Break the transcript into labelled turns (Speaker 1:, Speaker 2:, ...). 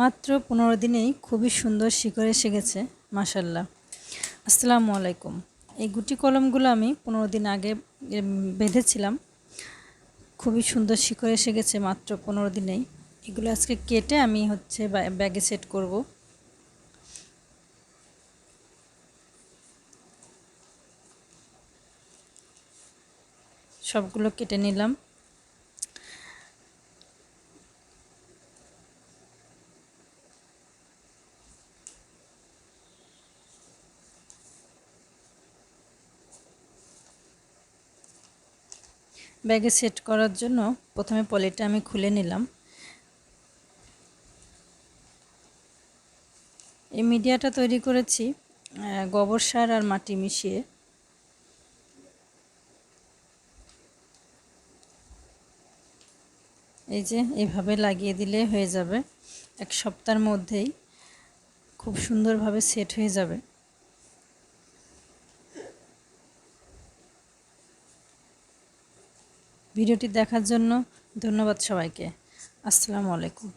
Speaker 1: মাত্র পনেরো দিনেই খুবই সুন্দর শিকড় এসে গেছে মাসাল্লাহ আসসালামু আলাইকুম। এই গুটি কলমগুলো আমি পনেরো দিন আগে বেঁধেছিলাম। খুবই সুন্দর শিকড় এসে গেছে মাত্র পনেরো দিনেই। এগুলো আজকে কেটে আমি হচ্ছে ব্যাগে সেট করব। সবগুলো কেটে নিলাম। ব্যাগে সেট করার জন্য প্রথমে পলিটা আমি খুলে নিলাম। এই মিডিয়াটা তৈরি করেছি গোবর সার আর মাটি মিশিয়ে। এই যে এইভাবে লাগিয়ে দিলে হয়ে যাবে। এক সপ্তাহের মধ্যেই খুব সুন্দরভাবে সেট হয়ে যাবে। ভিডিওটি দেখার জন্য ধন্যবাদ সবাইকে। আসসালামু আলাইকুম।